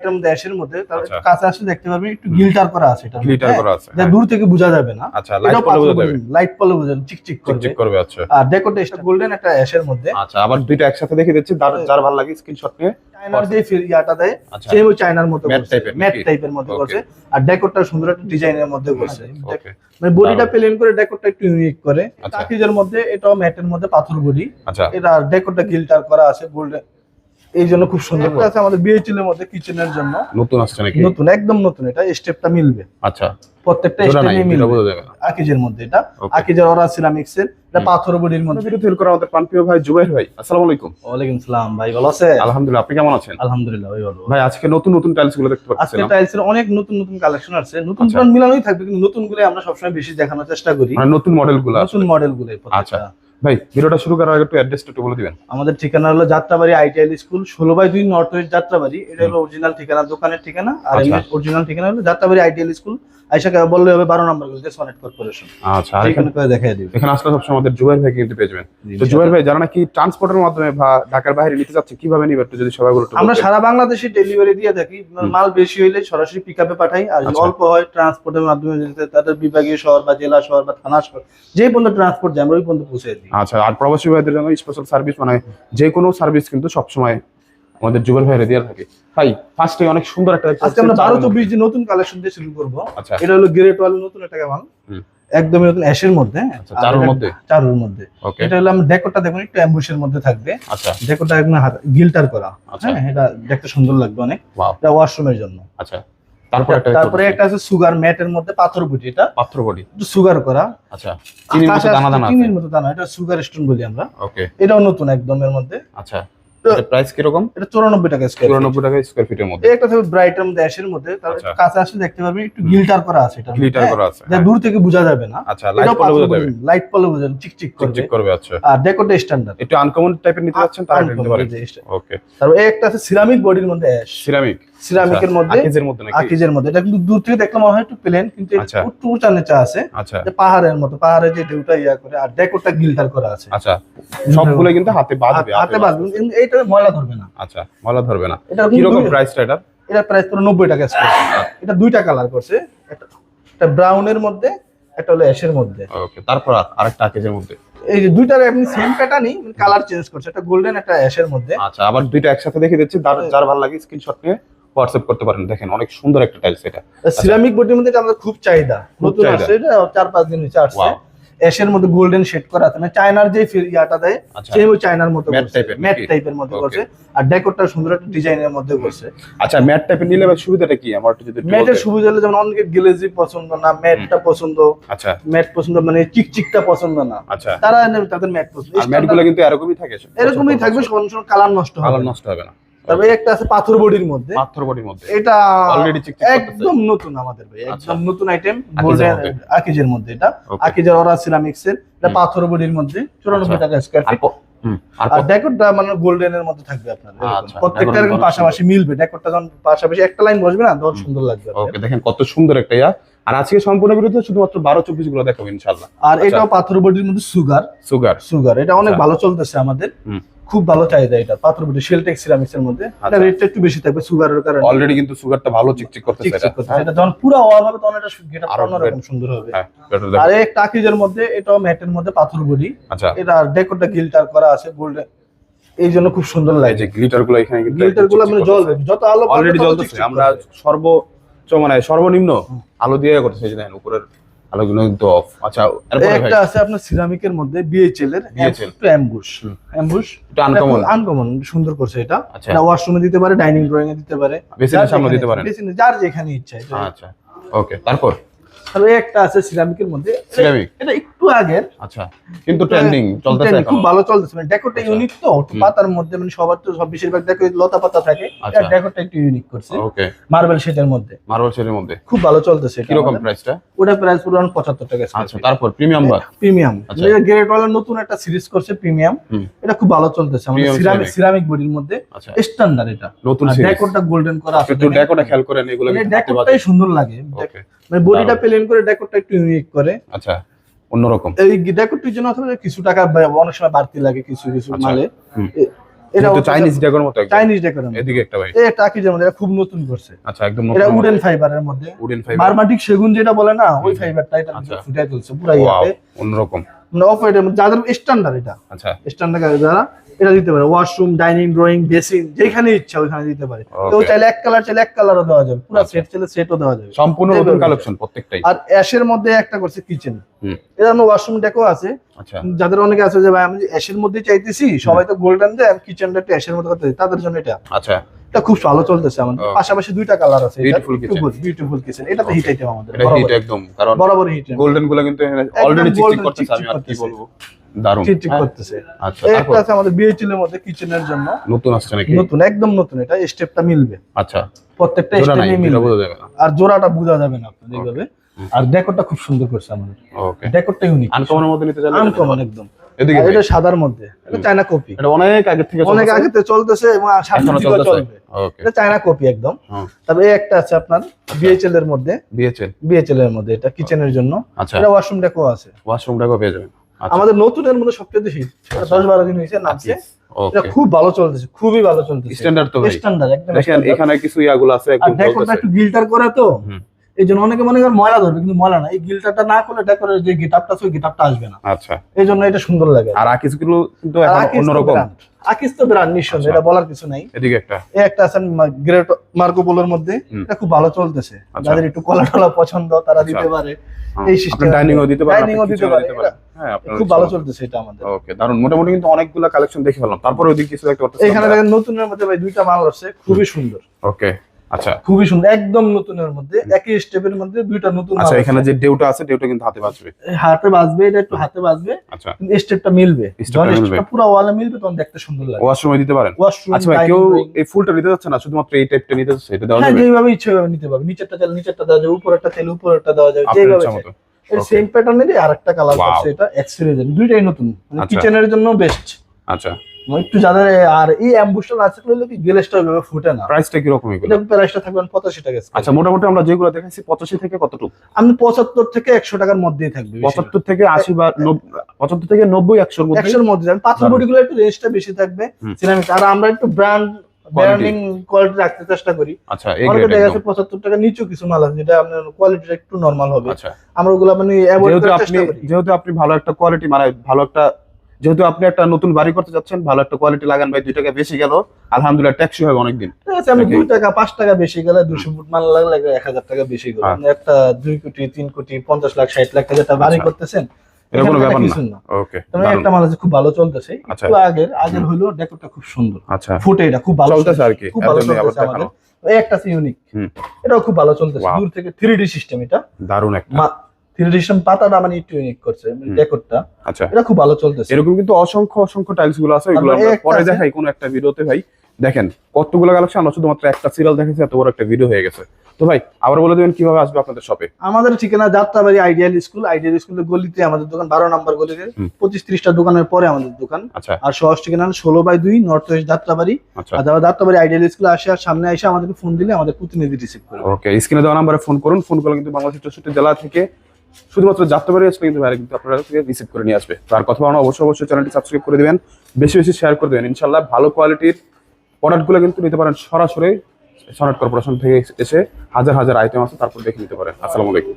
Item দেশের মধ্যে তার আচ্ছা। কাছে আসলে দেখতে পারবেন একটু গিল্টার করা আছে এটা গ্লিটার করা আছে যা দূর থেকে বোঝা যাবে না। আচ্ছা লাইট পলে বোঝা যাবে। লাইট পলে বোঝা যাবে, চিকচিক করবে চিকচিক করবে। আচ্ছা। আর ডেকোরটা এটা গোল্ডেন একটা অ্যাশের মধ্যে। আচ্ছা আবার দুইটা একসাথে দেখে দিচ্ছি যার- যার ভালো লাগে স্ক্রিনশট নিয়ে। চায়নার যে ইয়াটা দেয় আচ্ছা। সেম চায়নার মতো করছে। ম্যাট? টাইপের মধ্যে করছে। আর ডেকোরটা সুন্দর একটা ডিজাইনের মধ্যে করছে। ওকে মানে বডিটা প্লেন করে ডেকোরটা একটু ইউনিক করে। আচ্ছা। কাকিজের মধ্যে এটাও ম্যাটের মধ্যে পাথর বডি আচ্ছা। এটা ডেকোরটা গিল্টার করা আছে গোল্ডেন এই জন্য খুব সুন্দর আছে আমাদের বিএইচএল এর মধ্যে কিচেনের জন্য। নতুন আসছে নাকি? নতুন একদম নতুন এটা স্টেপটা মিলবে। আচ্ছা। প্রত্যেকটা মিলবে। আকিজের মধ্যে এটা। আকিজের ওরা সিরামিক্স এর এটা পাথর বডির মধ্যে। ভিডিও তৈরি করা আমাদের প্রাণপ্রিয় ভাই জুবাইর ভাই আসসালামু আলাইকুম। ওয়ালাইকুম সালাম ভাই ভালো আছে আলহামদুলিল্লাহ আপনি কেমন আছেন? আলহামদুলিল্লাহ ভাই ভালো। ভাই আজকে নতুন নতুন টাইলসগুলো দেখতে আজকে পাচ্ছিলাম টাইলস এর অনেক নতুন নতুন কালেকশন আছে নতুন আচ্ছা। মিলানোই থাকবে কিন্তু নতুনগুলো আমরা সবসময় বেশি দেখানোর চেষ্টা করি। মানে নতুন মডেলগুলো নতুন মডেলগুলো আচ্ছা। ভাই ভিডিওটা শুরু করার আগে একটু অ্যাড্রেসটা একটু বলে দিবেন। আমাদের ঠিকানা হলো যাত্রাবাড়ি আইটিআইএল স্কুল ষোলো বাই দুই নর্থ ওয়েস্ট যাত্রাবাড়ি। এটা হলো অরিজিনাল ঠিকানা দোকানের ঠিকানা। আর আচ্ছা। অরিজিনাল ঠিকানা হলো যাত্রাবাড়ি আইটিআইএল স্কুল। আইসা বললে হবে বারো নম্বর গলিতে সনেট কর্পোরেশন আচ্ছা এখানে করে দেখাই দিবে। এখানে আসলে সবসময় আমাদের ভাই কিন্তু পেয়ে যাবেন। তো ভাই যারা নাকি ট্রান্সপোর্টের মাধ্যমে বা ঢাকার বাইরে নিতে যাচ্ছে কীভাবে নিবে একটু যদি সবাই একটু আমরা সারা বাংলাদেশে ডেলিভারি দিয়ে থাকি। মাল বেশি হইলে সরাসরি পিক আপে পাঠাই। আর আচ্ছা। অল্প হয় ট্রান্সপোর্টের মাধ্যমে যেতে তাদের বিভাগীয় শহর বা জেলা শহর বা থানা শহর যে পর্যন্ত ট্রান্সপোর্ট যায় আমরা ওই পর্যন্ত পৌঁছে দিই। আচ্ছা আর প্রবাসী ভাইদের জন্য স্পেশাল সার্ভিস মানে যে কোনো সার্ভিস কিন্তু সবসময় আমাদের জুবের ভাইরে দিয়ে থাকে। ভাই ফার্স্টে অনেক সুন্দর একটা আজকে আমরা বারো চব্বিশ যে নতুন কালেকশন দিয়ে শুরু করব আচ্ছা। এটা হলো গ্রেট ওয়াল নতুন একটা মাল। একদমই নতুন অ্যাশের মধ্যে। আচ্ছা, চারুর মধ্যে? চারুর মধ্যে। এটা হলো আমরা ডেকোরটা দেখুন একটু অ্যাম্বুশের মধ্যে থাকবে। আচ্ছা। ডেকোরটা একদম গিল্টার করা। আচ্ছা। হ্যাঁ এটা দেখতে সুন্দর লাগবে অনেক। এটা ওয়াশরুমের জন্য। আচ্ছা। তারপর একটা তারপরে একটা আছে সুগার ম্যাটের মধ্যে পাথর বুটি এটা পাথর বডি। সুগার করা। আচ্ছা চিনির মতো দানা দানা চিনির মতো দানা এটা সুগার স্টোন বলি আমরা। ওকে এটাও নতুন একদম এর মধ্যে। আচ্ছা। প্রাইস কীরকম? এটা চৌরানব্বই টাকা স্কোয়ার চুরানব্বই টাকা স্কোয়ার ফিটের মধ্যে। একটা থাকবে ব্রাইটের মধ্যে মধ্যে আচ্ছা। কাছে আসলে দেখতে পারবেন একটু গিল্টার করা আছে এটা। গ্লিটার করা আছে যা দূর থেকে বোঝা যাবে না। আচ্ছা লাইট পলে বোঝা যাবে। লাইট পলে বোঝা যাবে চিকচিক করবে। চিকচিক করবে আচ্ছা। আর ডেকোরটা স্ট্যান্ডার্ড একটু আনকমন টাইপের নিতে যাচ্ছেন তারা নিতে পারেন। ওকে তারপর এই একটা আছে সিরামিক বডির মধ্যে অ্যাশ সিরামিক সিরামিকের মধ্যে। আকিজের মধ্যে নাকি? আকিজের মধ্যে। এটা কিন্তু দূর থেকে দেখলে মনে হয় একটু প্লেন কিন্তু। একটু উঁচা নিচা আছে। যে পাহাড়ের মতো পাহাড়ে যে ঢেউটা ইয়া করে আর ডেকোরটা গিল্টার করা আছে। আচ্ছা সবগুলো কিন্তু হাতে বাঁধবে হাতে বাঁধবে এইটা ময়লা ধরবে না। আচ্ছা ময়লা ধরবে না। এটা কীরকম প্রাইসটা এটা? এটা প্রাইস পুরো নব্বই টাকা স্কোয়ার এটা দুইটা কালার করছে। একটা ব্রাউনের মধ্যে একটা হলো অ্যাশের মধ্যে। ওকে তারপর আর- আরেকটা আকিজের মধ্যে। এই যে দুইটার আপনি সেম প্যাটার্নই কালার চেঞ্জ করছে। একটা গোল্ডেন একটা অ্যাশের মধ্যে। আচ্ছা আবার দুইটা একসাথে দেখে দিচ্ছি। যার যার ভালো লাগে স্ক্রিনশট নিয়ে হোয়াটসঅ্যাপ করতে পারেন। দেখেন অনেক সুন্দর একটা টাইলস এটা। সিরামিক বডির মধ্যে এটা আমাদের খুব চাহিদা। নতুন। আসছে এটা চার পাঁচ দিন নিচে আসছে. অ্যাশের মধ্যে গোল্ডেন শেড করা আছে। মানে চায়নার যে ইয়াটা দেয় আচ্ছা। সেম চায়নার মতো ম্যাট? টাইপের মধ্যে করছে। আর ডেকোরটা সুন্দর একটা ডিজাইনের মধ্যে করছে। আচ্ছা ম্যাট টাইপের নিলে সুবিধাটা কি? আমার যদি ম্যাটের সুবিধা হলো যেমন অনেকের গ্লেজি পছন্দ না ম্যাটটা পছন্দ। আচ্ছা। ম্যাট পছন্দ মানে চিকচিকটা পছন্দ না। আচ্ছা। তারা তাদের ম্যাট পছন্দ। আর ম্যাটগুলো কিন্তু এরকমই থাকে এরকমই থাকবে কোন কালার নষ্ট হবে কালার নষ্ট হবে না। তবে একটা আছে পাথর বডির মধ্যে। পাথর বডির মধ্যে। এটা চিকচিক একদম নতুন আমাদের ভাই আচ্ছা। একদম নতুন আইটেম আকিজের মধ্যে। এটা। আকিজের ওরা সিরামিক্স এর। এটা পাথর বডির মধ্যে চুরানব্বই আচ্ছা। টাকা স্কোয়ার ফিট আর ডেকোরটা মানে গোল্ডেন এর মধ্যে থাকবে আপনার আচ্ছা, প্রত্যেকটা এরকম পাশাপাশি মিলবে। ডেকোরটা যখন পাশাপাশি একটা লাইন বসবে না তখন সুন্দর লাগবে। ওকে দেখেন কত সুন্দর একটা ইয়া। আর আজকে সম্পূর্ণ বিরুদ্ধে শুধুমাত্র বারো চব্বিশগুলো দেখাবো ইনশাল্লাহ আর এটাও পাথর বডির মধ্যে সুগার সুগার সুগার এটা অনেক। ভালো চলতেছে আমাদের। খুব ভালো চাহিদা এটা পাথর বডি শেলটেক্স সিরামিক্স এর মধ্যে। এটা আচ্ছা। রেটটা একটু বেশি থাকবে সুগারের কারণে। অলরেডি কিন্তু সুগারটা ভালো চিকচিক করতেছে এটা। এটা যখন পুরো ওয়াল হবে তখন এটা আরও অন্যরকম সুন্দর হবে। হ্যাঁ। আর এই টাকিজের মধ্যে এটাও ম্যাটের মধ্যে পাথর বডি। আচ্ছা। এটা ডেকোরটা গিল্টার করা আছে গোল্ডেন এই জন্য খুব সুন্দর এই লাগে। যে গ্লিটারগুলো এখানে গিল্টারগুলো মানে জ্বলবে। যত আলো অলরেডি জ্বলতেছে। আমরা। সর্বোচ্চ মানে সর্বনিম্ন আলো দিয়ে করতেছি দেখেন উপরের আলোগুলো আচ্ছা এরপরে একটা আছে আপনার সিরামিকের মধ্যে বিএইচএল এর অ্যাম্বুশ অ্যাম্বুশ এটা আনকমন আনকমন সুন্দর করছে এটা। আচ্ছা। এটা ওয়াশরুমে দিতে পারে ডাইনিং ড্রয়িং এ দিতে পারে। বেসিনের সামনে দিতে পারেন। বেসিনে- যার যেখানে ইচ্ছা আচ্ছা ওকে তারপর? আর একটা আছে সিরামিকের মধ্যে। সিরামিক। এটা একটু আগের। আচ্ছা কিন্তু ট্রেন্ডিং চলতেছে এখন। খুব ভালো চলতেছে। মানে ডেকোরটা আচ্ছা। ইউনিক তো পাতার মধ্যে মানে সবার তো সব বেশিরভাগ দেখো লতা পাতা থাকে। আচ্ছা। ডেকোরটা একটু ইউনিক করছে। ওকে মার্বেল শেডের মধ্যে। মার্বেল শেডের মধ্যে। খুব ভালো চলতেছে এটা কীরকম আমাদের। প্রাইসটা ওটা প্রাইস পুরো পঁচাত্তর টাকা আচ্ছা তারপর প্রিমিয়াম বার? প্রিমিয়াম আচ্ছা। গ্রেট ওয়ালার নতুন একটা সিরিজ করছে প্রিমিয়াম এটা খুব ভালো চলতেছে আমাদের সিরামিক সিরামিক বডির মধ্যে। আচ্ছা। স্ট্যান্ডার্ড এটা। নতুন সিরিজ ডেকোরটা গোল্ডেন করা আছে। একটু ডেকোটা খেয়াল করেন এগুলো মানে ডেকোরটাই সুন্দর লাগে। মানে বডিটা প্লেন করে ডেকোরটা একটু ইউনিক করে। আচ্ছা অন্যরকম। এই ডেকোরটির জন্য অথবা কিছু টাকা অনেক সময় বাড়তি লাগে কিছু কিছু আচ্ছা। মালে। এটা চাইনিজ ডেকোর মতো চাইনিজ ডেকোরেশন এদিকে একটা ভাই। এটা খুব নতুন করছে। আচ্ছা একদম এটা উডেন ফাইবারের মধ্যে। উডেন ফাইবার সেগুন যেটা বলে না ওই ফাইবারটা এটা আচ্ছা। ফুটাই তুলছে পুরো অন্যরকম। মানে অফ যাদের স্ট্যান্ডার্ড এটা। আচ্ছা। স্ট্যান্ডার্ড যারা এটা দিতে পারে। ওয়াশরুম ডাইনিং ড্রয়িং বেসিন যেখানে ইচ্ছা ওইখানে দিতে পারে. তো চাইলে এক কালার চাইলে এক কালারও দেওয়া যাবে। পুরো আচ্ছা। সেট চাইলে সেটও দেওয়া যাবে। সম্পূর্ণ নতুন কালেকশন প্রত্যেকটাই। আর অ্যাশের মধ্যে একটা করছে কিচেন। এটা আমরা ওয়াশরুম ডেকো আছে। আচ্ছা। যাদের অনেকে আছে যে ভাই আমি অ্যাশের মধ্যে চাইতেছি সবাই তো গোল্ডেন দেয় আমি কিচেনটা একটু অ্যাশের মধ্যে করতে তাদের জন্য এটা। আচ্ছা। এটা খুব ভালো চলতেছে আমাদের পাশাপাশি দুইটা কালার আছে। Beautiful kitchen. বিউটিফুল কিচেন এটা তো হিট আইটেম আমাদের। এটা হিট একদম কারণ বরাবর হিট গোল্ডেনগুলো কিন্তু অলরেডি চিকচিক করতেছে আমি আর কি বলব। দারুণ। ঠিক ঠিক হ্যাঁ? করতেছে। আচ্ছা একটা আছে আমাদের বিএইচএল এর মধ্যে কিচেনের জন্য নতুন আসছে নাকি? নতুন একদম নতুন এটা স্টেপটা মিলবে। আচ্ছা। প্রত্যেকটা স্টেপে মিলবে। বোঝা যাবে না। আর জোড়াটা বোঝা যাবে না আপনার এইভাবে। আর ডেকোরটা খুব সুন্দর করছে আমাদের। ওকে ডেকোরটা ইউনিক আনকমনের মধ্যে নিতে চাইলে আনকমন একদম। এদিকে এটা সাদার মধ্যে। এটা চায়না কপি এটা অনেক আগে থেকে অনেক আগে থেকে চলতেছে এবং এখনও চলতেছে। ওকে এটা চায়না কপি একদম। হ্যাঁ তবে এই একটা আছে আপনার বিএইচএল এর মধ্যে। বিএইচএল এর মধ্যে এটা কিচেনের জন্য। আচ্ছা। এটা ওয়াশরুম ডেকো আছে। ওয়াশরুমটাও পেয়ে যাবেন। আচ্ছা আমাদের নতুনের মধ্যে সবচেয়ে বেশি দশ বারো দিন হয়েছে নামছে। এটা খুব ভালো চলতেছে খুবই ভালো চলতেছে। স্ট্যান্ডার্ড তো স্ট্যান্ডার্ড একদম দেখেন এখানে কিছু ইয়াগুলো আছে একদম ডেকোরটা একটু গিল্টার করে তো এই জন্য অনেকে মনে করেন ময়লা ধরবে কিন্তু ময়লা না। এই গিল্টারটা না করলে ডেকোরের যে গিটারটা আছে ওই গিটারটা আসবে না। আচ্ছা। এই জন্য এটা সুন্দর লাগে। আর কিন্তু এখন তো অন্যরকম। brand। আকিস তো ব্র্যান্ড নিঃসন্দেহে আচ্ছা। এটা বলার কিছু নাই। এদিকে একটা। এই একটা আছে গ্রেট মার্কো পোলোর মধ্যে এটা খুব ভালো চলতেছে। আচ্ছা। যাদের একটু কলা টলা পছন্দ তারা আচ্ছা। দিতে পারে। এই দিতে ও দিতে পারে, হ্যাঁ খুব ভালো চলতেছে এটা আমাদের। ওকে দারুণ মোটামুটি কিন্তু অনেকগুলো কালেকশন দেখে ফেললাম। তারপরে ওদিকে কিছু একটা করতে এখানে দেখেন নতুনের মধ্যে ভাই দুইটা মাল আছে খুবই সুন্দর। ওকে আচ্ছা। খুবই সুন্দর একদম নতুনের মধ্যে একই স্টেপের মধ্যে দুইটা নতুন আচ্ছা এখানে যে ডেউটা আছে ডেউটা কিন্তু হাতে বাঁচবে হাতে বাজবে এটা একটু হাতে বাজবে আচ্ছা। কিন্তু স্টেপটা মিলবে। যখন স্টেপটা পুরো ওয়ালে মিলবে তখন দেখতে সুন্দর লাগে। ওয়াশরুমে দিতে পারেন। ওয়াশরুম আচ্ছা ভাই কেউ এই ফুলটা নিতে যাচ্ছে না? শুধুমাত্র এই টাইপটা নিতে যাচ্ছে এটা দেওয়া হ্যাঁ যেভাবে ইচ্ছে নিতে পারবে। নিচেরটা চাইলে নিচেরটা দেওয়া যাবে উপরেরটা চাইলে উপরেরটা দেওয়া যাবে যেভাবে এর. সেম প্যাটার্নেরই আরেকটা কালার আছে এটা এক্সিরিজেন দুইটাই নতুন। মানে আচ্ছা। কিচেনের জন্য বেস্ট আচ্ছা। একটু যাদের আর এই অ্যাম্বুস্টার আছে করলে কি গ্লেসটা ওইভাবে ফুটে না? প্রাইসটা কি রকম এগুলো? প্রাইসটা থাকবে পঁচাশি টাকা scale। আচ্ছা মোটামুটি আমরা যেগুলো দেখাচ্ছি পঁচাশি থেকে কতটুকু? আমি পঁচাত্তর থেকে একশো টাকার মধ্যেই থাকবে পঁচাত্তর থেকে আশি বা নব- পঁচাত্তর থেকে নব্বই একশোর মধ্যে একশোর মধ্যে। থাকবে পাথর দারুণ। বডি গুলো একটু রেঞ্জটা বেশি থাকবে সিরামিক আর আমরা একটু ব্র্যান্ড ব্র্যান্ডিং কোয়ালিটি রাখতে চেষ্টা করি। আচ্ছা এই অনেকে দেখা যাচ্ছে পঁচাত্তর টাকা নিচু কিছু মাল আছে যেটা আপনার কোয়ালিটিটা একটু নর্মাল হবে। আচ্ছা। আমরা ওগুলো মানে অ্যাভয়েড করার আপনি চেষ্টা করি। যেহেতু আপনি ভালো একটা কোয়ালিটি মানে ভালো একটা যেহেতু আপনি একটা নতুন বাড়ি করতে যাচ্ছেন ভালো একটা কোয়ালিটি লাগান ভাই দুই টাকা বেশি গেল আলহামদুলিল্লাহ ট্যাক্সি হবে অনেকদিন। আমি দুই টাকা পাঁচ টাকা বেশি গেলে দুশো ফুট মাল লাগলে এক হাজার টাকা বেশি গেল। হ্যাঁ। একটা দুই কোটি তিন কোটি পঞ্চাশ লাখ ষাট লাখ টাকা বাড়ি আচ্ছা। করতেছেন এটা কোনো ব্যাপার না। না। ওকে তবে একটা মাল আছে খুব ভালো চলতেছে। একটু আগের আগের হলো ডেকোরটা খুব সুন্দর। আচ্ছা। ফুটে এটা খুব ভালো চলতেছে আর কি খুব ভালো চলতেছে আমাদের। দেখানো। এই ইউনিক এটাও খুব ভালো চলতেছে। দূর থেকে সিস্টেম এটা। দারুণ একটা। থ্রি পাতাটা মানে একটু ইউনিক করছে। ডেকোরটা। আচ্ছা। এটা খুব ভালো চলতেছে। এরকম কিন্তু অসংখ্য অসংখ্য টাইলসগুলো আছে এগুলো আমরা পরে দেখাই কোন একটা ভিডিওতে ভাই। দেখেন কতগুলো কালেকশন আমরা শুধুমাত্র একটা সিরিয়াল দেখেছি এত বড় একটা ভিডিও হয়ে গেছে। তো ভাই আবার বলে দেবেন কীভাবে আসবে আপনাদের শপে আমাদের ঠিকানা যাত্রাবাড়ি আইডিয়াল স্কুল আইডিয়াল স্কুলের গলিতে আমাদের দোকান বারো নম্বর গলিতে। পঁচিশ ত্রিশটা দোকানের পরে আমাদের দোকান। আচ্ছা। আর সহজ ঠিকানা ষোলো বাই দুই নর্থ ওয়েস্ট যাত্রাবাড়ি। আচ্ছা। আর যারা যাত্রাবাড়ি আইডিয়াল স্কুলে আসে আর সামনে এসে আমাদেরকে ফোন দিলে আমাদের প্রতিনিধি রিসিভ করবে ওকে স্ক্রিনে দেওয়া নাম্বারে ফোন করুন। ফোন করলে কিন্তু বাংলাদেশের চৌষট্টি জেলা থেকে শুধুমাত্র যাত্রাবাড়ি আসলে কিন্তু ভাইরা কিন্তু আপনারা রিসিভ করে নিয়ে আসবে। আর কথা বলানো অবশ্যই অবশ্যই চ্যানেলটি সাবস্ক্রাইব করে দিবেন। বেশি বেশি শেয়ার করে দেবেন। ইনশাল্লাহ ভালো কোয়ালিটির প্রোডাক্টগুলো কিন্তু নিতে পারেন সরাসরি। সনাট কর্পোরেশন থেকে এসে হাজার হাজার আইটেম আছে তারপর দেখে নিতে পারেন। আসসালামু আলাইকুম।